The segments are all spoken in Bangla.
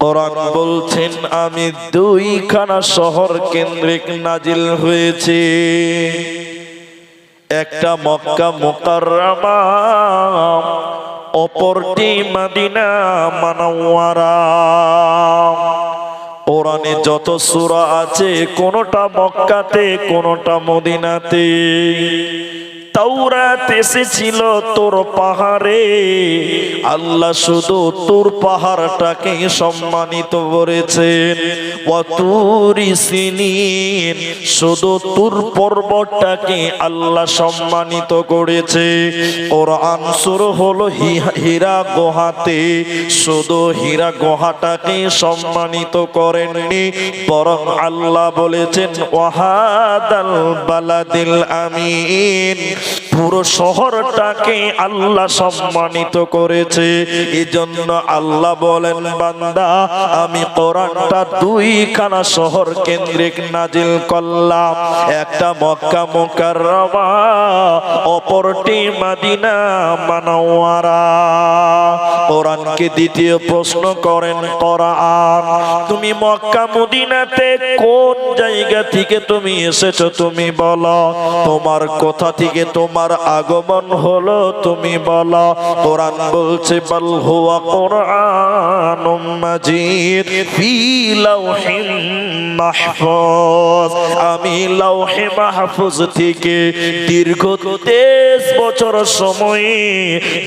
কোরআন বলছেন, আমি দুইখানা শহর কেন্দ্রিক নাজিল হয়েছে। একটা মক্কা মোকাররমা, অপরটি মাদিনা মানাওয়ারা। কোরআনে যত সূরা আছে, কোনটা মক্কাতে, কোনটা মদিনাতে। তাওরাত এসেছিল তোর পাহাড়ে। আল্লাহ শুধু তোর পাহাড়টাকে সম্মানিত করেছেন। অতুরি শুধু তোর পর্বতটাকে আল্লাহ সম্মানিত করেছে। কোরআন শুরু হলো হীরা গোহাতে, শুধু হীরা গোহাটাকে সম্মানিত করেননি বরং আল্লাহ বলেছেন, ওয়াহাদাল বালাদিল আমিন। পুরো শহরটাকে আল্লাহ সম্মানিত করেছে। এজন্য আল্লাহ বলেন, বান্দা, আমি কোরআনটা দুইখানা শহর কেন্দ্রিক নাজিল করলাম। একটা মক্কা মুকাররমা, অপরটি মাদিনা মানওয়ারা। কোরআনকে দ্বিতীয় প্রশ্ন করেন, কোরআন, তুমি মক্কা মদিনাতে কোন জায়গা থেকে তুমি এসেছ তুমি বলো। তোমার কোথা থেকে তোমার আগমন হলো, তুমি বলো, কোরআন বলছে, বল হুয়া কোরআন মাজিদ, ফি লাউহিন মাহফুজ। আমি লাউহে মাহফুজ থেকে দীর্ঘ তেইশ বছর সময়ে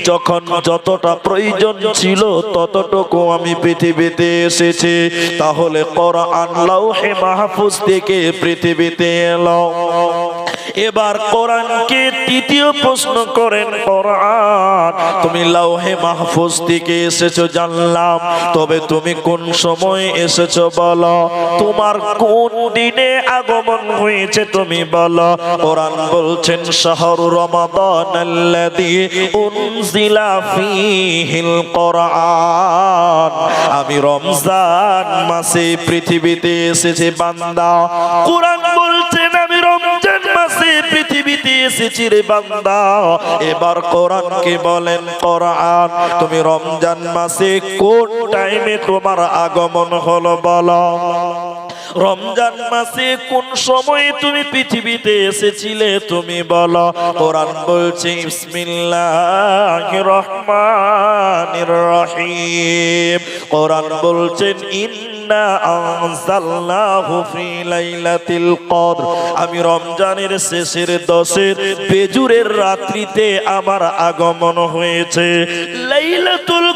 যখন যতটা প্রয়োজন ছিল ততটুকু আমি পৃথিবীতে এসেছি, তাহলে কোরআন লাউহে মাহফুজ থেকে পৃথিবীতে এলো এবার কোরআনকে তৃতীয় প্রশ্ন করেন, কোরআন, তুমি লাউহে মাহফুজ থেকে এসেছ জানলাম, তবে তুমি কোন সময় এসেছ বলো? তোমার কোন দিনে আগমন হয়েছে তুমি বলো? কোরআন বলছেন, শাহরু রমাদান আল্লাযী উনজিলা ফীহিল কোরআন আমি রমজান মাসে পৃথিবীতে এসেছে বান্দা। কোরআন বলছেন, আমি রমজান মাসে পৃথিবীতে এসেছি রে বান্দা। এবার কোরআনকে বলেন, কোরআন, তুমি রমজান মাসে কোন টাইমে তোমার আগমন হলো বলো। রমজান মাসে কোন সময়ে তুমি পৃথিবীতে এসেছিলে তুমি বলো? কোরআন বলছে, বিসমিল্লাহির রহমানির রহিম। কোরআন বলছেন ইন্না আনজালনাহু ফি লাইলাতিল কদর। আমি রমজানের শেষের দশের বেজুরের রাত্রিতে আমার আগমন হয়েছে। লাইলাতুল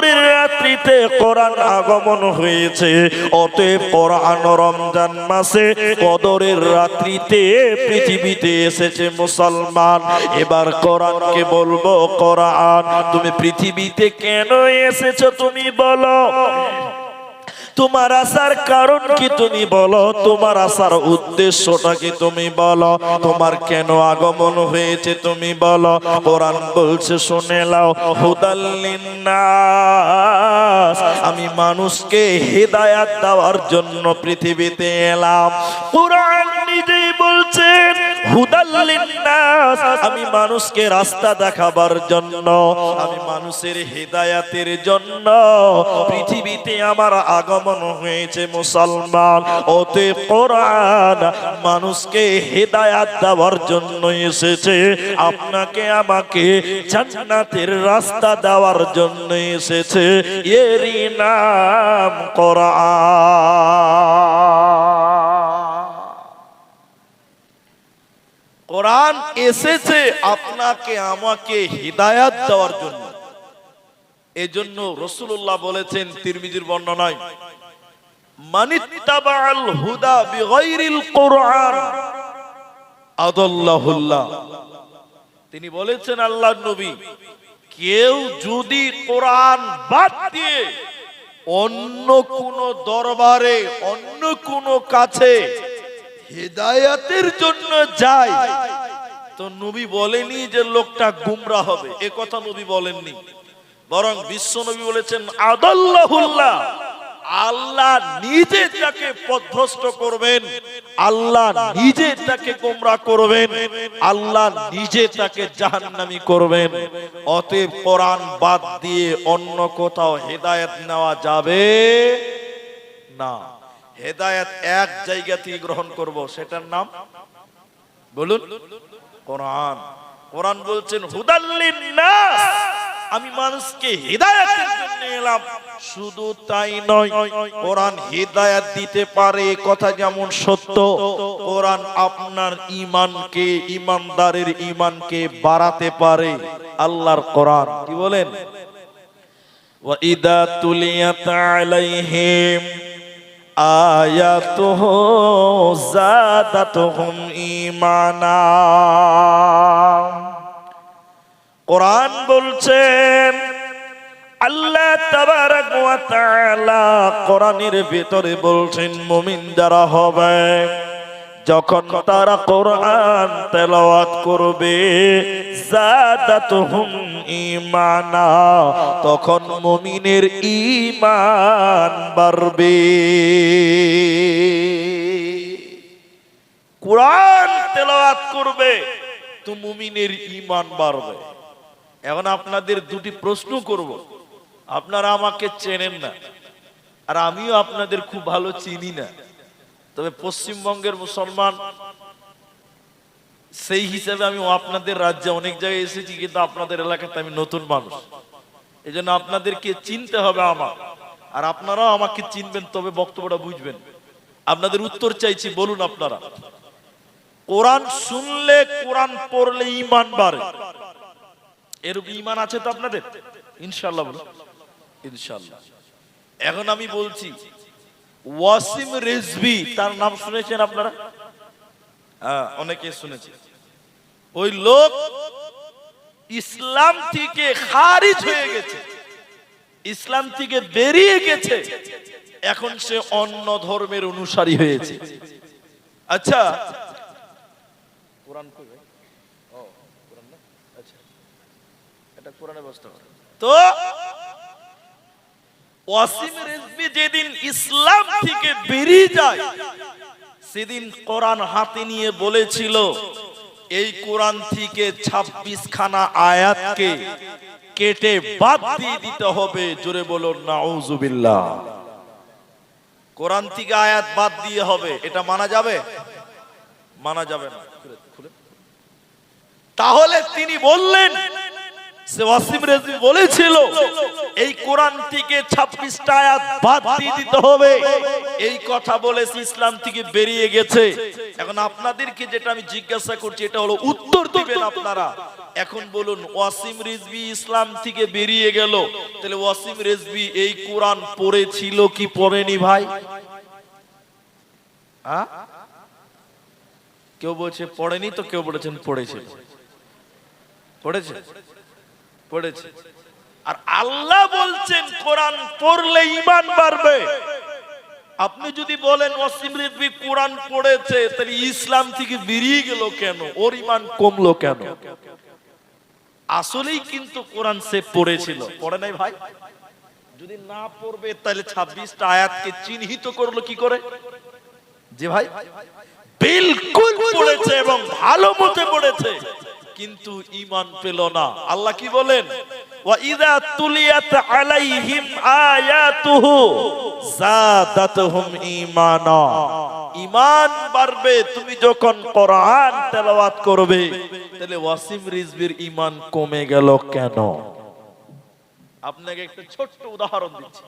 কদরের রাত্রিতে কোরআন আগমন হয়েছে। অতএব কোরআন রমজান মাসে কদরের রাত্রিতে পৃথিবীতে এসেছে মুসলমান। এবার কোরআনকে বলব, কোরআন, তুমি পৃথিবীতে কেন এসেছ তুমি বলো। তোমার আসার কারণ কি তুমি বলো? তোমার আসার উদ্দেশ্যটা কি তুমি বলো? তোমার কেন আগমন হয়েছে তুমি বলো? কোরআন বলছে, শুনে লাও আমি মানুষকে হেদায়াত দেওয়ার জন্য পৃথিবীতে এলাম। কোরআন নিজেই বলছেন হুদাল্লিন্নাস আমি মানুষকে রাস্তা দেখাবার জন্য আমি মানুষের হেদায়াতের জন্য পৃথিবীতে আমার আগমন হয়েছে মুসলমান। ওতে কোরআন মানুষকে হেদায়াত দেওয়ার জন্য এসেছে আপনাকে আমাকে জান্নাতের রাস্তা দেওয়ার জন্য এসেছে। এরই নাম কোরআন কোরআন এসেছে আপনাকে, আমাকে হিদায়াত দেওয়ার জন্য। এজন্য রসুল্লাহ বলেছেন, তিরমিজির বর্ণনায় হুদা কোরআন। তিনি বলেছেন আল্লাহ নবী, কেউ যদি কোরআন বাদ দিয়ে অন্য কোন দরবারে, অন্য কোন কাছে হেদায়াতের জন্য যায় তো নবী বলেনি যে লোকটা গুমরা হবে। এ কথা নবী বলেননি। বরং বিশ্ব নবী বলেছেন, আদাল্লাহুল্লাহ, আল্লাহ নিজে তাকে পথভ্রষ্ট করবেন, আল্লাহ নিজে তাকে গোমরা করবেন, আল্লাহ নিজে তাকে জাহান্নামি করবেন। অতএব কোরআন বাদ দিয়ে অন্য কোথাও হেদায়েত নেওয়া যাবে না। হেদায়েত এক জায়গা থেকে গ্রহণ করব, সেটার নাম বলুন। কোরআন। কোরআন বলছেন, হুদাল্লিন নাস। আমি মানুষকে হৃদায়তের জন্য এলাম। শুধু তাই নয়, কোরআন হৃদায়াত দিতে পারে কথা যেমন সত্য। কোরআন আপনার ইমানকে ইমানদারের ইমানকে বাড়াতে পারে আল্লাহর কোরআন। কি বলেন? ওয়া ইদা তুলিয়াত আলাইহিম آيَاتُهُ زَادَتْهُمْ إِيمَانًا কোরআন বলছেন আল্লাহ তাবারাক ওয়া তাআলা কোরআনের ভিতরে বলছেন মুমিন যারা হবে যখন তারা কোরআন তেলাওয়াত করবে জাদাতুহুম ঈমানা, তখন মুমিনের ঈমান বাড়বে। কোরআন তেলাওয়াত করবে, তো মুমিনের ঈমান বাড়বে। এখন আপনাদের দুটি প্রশ্ন করব। আপনারা আমাকে চেনেন না, আর আমিও আপনাদের খুব ভালো চিনি না। তবে পশ্চিমবঙ্গের মুসলমান, সেই হিসাবে আমি আপনাদের রাজ্যে অনেক জায়গায় এসেছি, কিন্তু আপনাদের এলাকাতে আমি নতুন মানুষ। এই জন্য আপনাদেরকে চিনতে হবে আমার। আর আপনারাও আমাকে চিনবেন, তবে বক্তব্যটা বুঝবেন। আপনাদের উত্তর চাইছি, বলুন আপনারা। কোরআন শুনলে কোরআন পড়লে ইমান বাড়ে। এরূপ ইমান আছে তো আপনাদের? ইনশাল্লাহ বলুন। ইনশাল্লাহ এখন আমি বলছি ওয়াসিম রেজবি তার নাম শুনেছেন আপনারা? হ্যাঁ অনেকে শুনেছে। ওই লোক ইসলাম থেকে খারিজ হয়ে গেছে। ইসলাম থেকে বেরিয়ে গেছে। এখন সে অন্য ধর্মের অনুসারী হয়েছে। আচ্ছা। কোরআন ও, কোরআন না? আচ্ছা। এটা কোরআনে বসতে তো ওয়াসিম যেদিন ইসলাম থেকে বেরিয়ে যায়, সেদিন কোরআন হাতে নিয়ে বলেছিল, এই কোরআন থেকে ২৬ খানা আয়াতকে কেটে বাদ দিয়ে দিতে হবে। জোরে বলুন, নাউজুবিল্লাহ। কোরআন থেকে আয়াত বাদ দিয়ে হবে, এটা মানা যাবে? মানা যাবে না। তাহলে তিনি বললেন ওয়াসিম রেজবি বলেছিল, এই কোরআন থেকে ছাব্বিশটা আয়াত বাদ দিয়ে দিতে হবে। এই কথা বলেছে ইসলাম থেকে বেরিয়ে গেছে। এখন আপনাদেরকে যেটা আমি জিজ্ঞাসা করছি, এটা হলো উত্তর দিবেন আপনারা। এখন বলুন, ওয়াসিম রিজবি ইসলাম থেকে বেরিয়ে গেল। তাহলে ওয়াসিম রেজবি এই কোরআন পড়েছিল কি পড়েনি ভাই? কেউ বলছে পড়েনি তো কেউ বলেছেন পড়েছিল পড়েছে? পড়েছে। আর আল্লাহ বলছেন, কোরআন পড়লে ইমান বাড়বে। আপনি যদি বলেন ওয়াসিম রিজভি কোরআন পড়েছে, তাহলে ইসলাম থেকে বেরিয়ে গেল কেন? ওর ইমান কমলো কেন? আসলেই কিন্তু কোরআন সে পড়েছিল। পড়ে নাই ভাই? যদি না পড়বে, তাহলে ছাব্বিশটা আয়াতকে চিহ্নিত করল কি করে? যে ভাই? বিলকুল পড়েছে এবং ভালো মতে পড়েছে। কিন্তু ইমান পেল না আল্লাহ কি বলেন وَإِذَا تُلِيَتْ عَلَيْهِمْ آيَاتُهُ زَادَتْهُمْ إِيمَانًا ইমান বাড়বে তুমি যখন কোরআন তেলাওয়াত করবে তাহলে ওয়াসিম রিজবির ইমান কমে গেল কেন আপনাকে একটা ছোট্ট উদাহরণ দিচ্ছি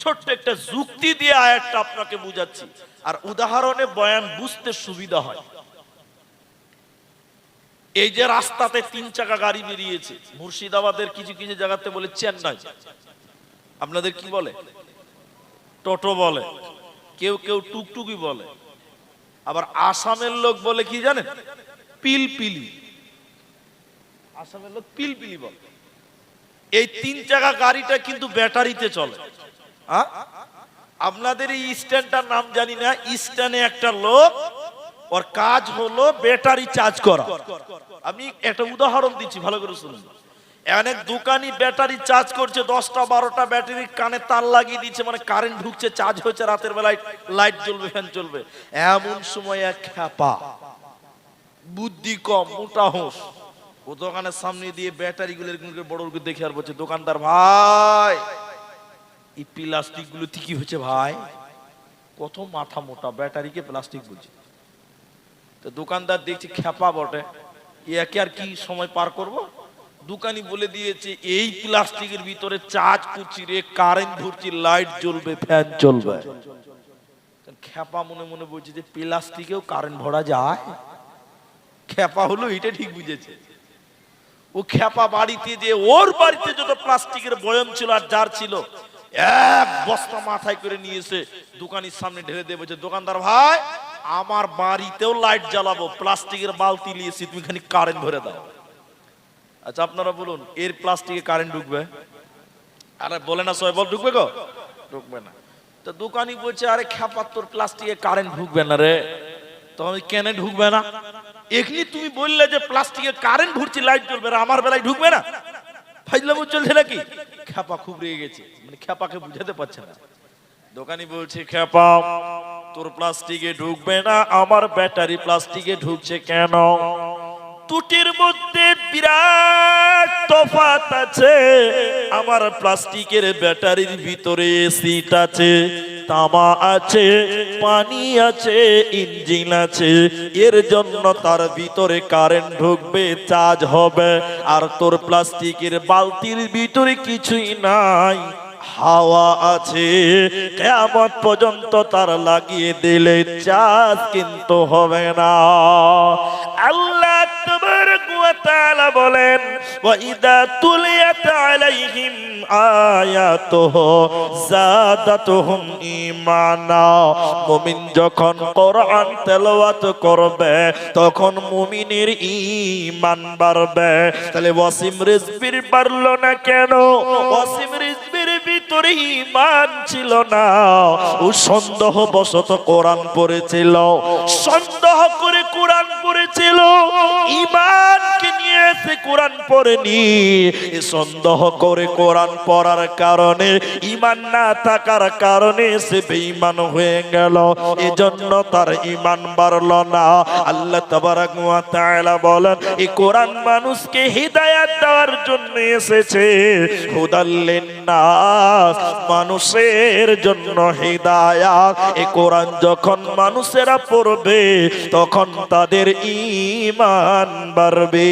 ছোট্ট একটা যুক্তি দিয়ে আয়াতটা আপনাকে বুঝাচ্ছি আর উদাহরণে বয়ান বুঝতে সুবিধা হয় এই যে রাস্তাতে তিন চাকা গাড়ি বেরিয়েছে, মুর্শিদাবাদের কিছু কিছু জায়গাতে বলে চেন্নাই। আপনাদের কি বলে? টোটো বলে, কেউ কেউ টুকটুকি বলে। আবার আসামের লোক বলে কি জানেন? পিলপিলি। আসামের লোক পিলপিলি বলে। এই তিন চাকা গাড়িটা কিন্তু ব্যাটারিতে চলে? আপনাদের এই স্ট্যান্ডটার নাম জানি না স্ট্যান্ডে একটা লোক ওর কাজ হলো ব্যাটারি চার্জ করা। আমি একটা উদাহরণ দিচ্ছি, ভালো করে শুনুন। অনেক দোকানি ব্যাটারি চার্জ করছে, দশটা, বারোটা ব্যাটারি কানে তার লাগিয়ে দিচ্ছে মানে কারেন্ট ঢুকছে চার্জ হচ্ছে রাতের বেলায় লাইট জ্বলবে ফ্যান চলবে এমন সময় এক খ্যাপা, বুদ্ধি কম, মোটা হোস ও দোকানের সামনে দিয়ে ব্যাটারি গুলো এরকম বড় দেখে আর বলছে, দোকানদার ভাই, এই প্লাস্টিকগুলো কি হচ্ছে ভাই? কত মাথা মোটা, ব্যাটারিকে প্লাস্টিক বলছে। তো দোকানদার দেখছি খ্যাপা বটে। একে আর কি সময় পার করব? দোকানি বলে দিয়েছে, এই প্লাস্টিকের ভিতরে চার্জ করছি রে, কারেন্ট ধরছি, লাইট জ্বলবে, ফ্যান চলবে খ্যাপা মনে মনে বলছে যে, প্লাস্টিকেও কারেন্ট ভরা যায়? খ্যাপা হলো এটা ঠিক বুঝেছে। ও খ্যাপা বাড়িতে যে, ওর বাড়িতে যত প্লাস্টিকের বয়ম ছিল আর যার ছিল, এক বস্তা মাথায় করে নিয়ে এসে দোকানের সামনে ঢেলে দিয়ে বলছে, দোকানদার ভাই আমার বাড়িতেও লাইট জ্বালাবো, প্লাস্টিকের বালতি নিয়েছি, তুমি খালি কারেন্ট ভরে দাও। আচ্ছা আপনারা বলুন, এর প্লাস্টিকে কারেন্ট ঢুকবে? আরে, বলে না সবাই, বল, ঢুকবে গো? ঢুকবে না। তো দোকানি বলছে, আরে খ্যাপার তোর প্লাস্টিকে কারেন্ট ঢুকবে না রে। তো আমি, কেন ঢুকবে না? এখনি তুমি বললে যে প্লাস্টিকে কারেন্ট ঘুরছে লাইট জ্বলবে আর আমার বেলায় ঢুকবে না? ফাইজলামু চলছে নাকি? খ্যাপা খুব রেগে গেছে। মানে খ্যাপাকে বুঝাতে পারছে না। দোকানি বলছে, খ্যাপা তোর প্লাস্টিকে ঢুকবে না, আমার ব্যাটারি প্লাস্টিকে ঢুকছে কেন? তুটির মধ্যে বিরাট তফাত আছে, আমার প্লাস্টিকের ব্যাটারির ভিতরে সিট আছে, তামা আছে, পানি আছে, ইঞ্জিন আছে, এর জন্য তার ভিতরে কারেন্ট ঢুকবে, চার্জ হবে, আর তোর প্লাস্টিকের বালতির ভিতরে কিছুই নাই। হাওয়া আছে। কেমন পর্যন্ত তার লাগিয়ে দিলে চাষ কিন্তু হবে না। আল্লাহ ওয়া তাআলা বলেন, ওয়া ইদা তুলিয়াত আলাইহিম যখন তেলাওয়াত করবে, তখন বাড়বে। তাহলে বাড়লো না কেন? ওয়াসিম ভিতরে ইমান ছিল না। ও সন্দেহ বশত কোরআন পড়েছিল। সন্দেহ করে কোরআন পড়েছিল ঈমানকে নিয়ে এসে কোরআন পড়েনি। এ সন্দেহ করে কোরআন পড়ার কারণে, ঈমান না থাকার কারণে সে বেঈমান হয়ে গেল। এজন্য তার ঈমান বাড়ল না। আল্লাহ তাবারাক ওয়া তাআলা বলেন এই কোরআন মানুষকে হিদায়াত দেওয়ার জন্য এসেছে। হুদাল্লিন নাস মানুষের জন্য হিদায়াত। এই কোরআন যখন মানুষেরা পড়বে, তখন তাদের ঈমান বাড়বে।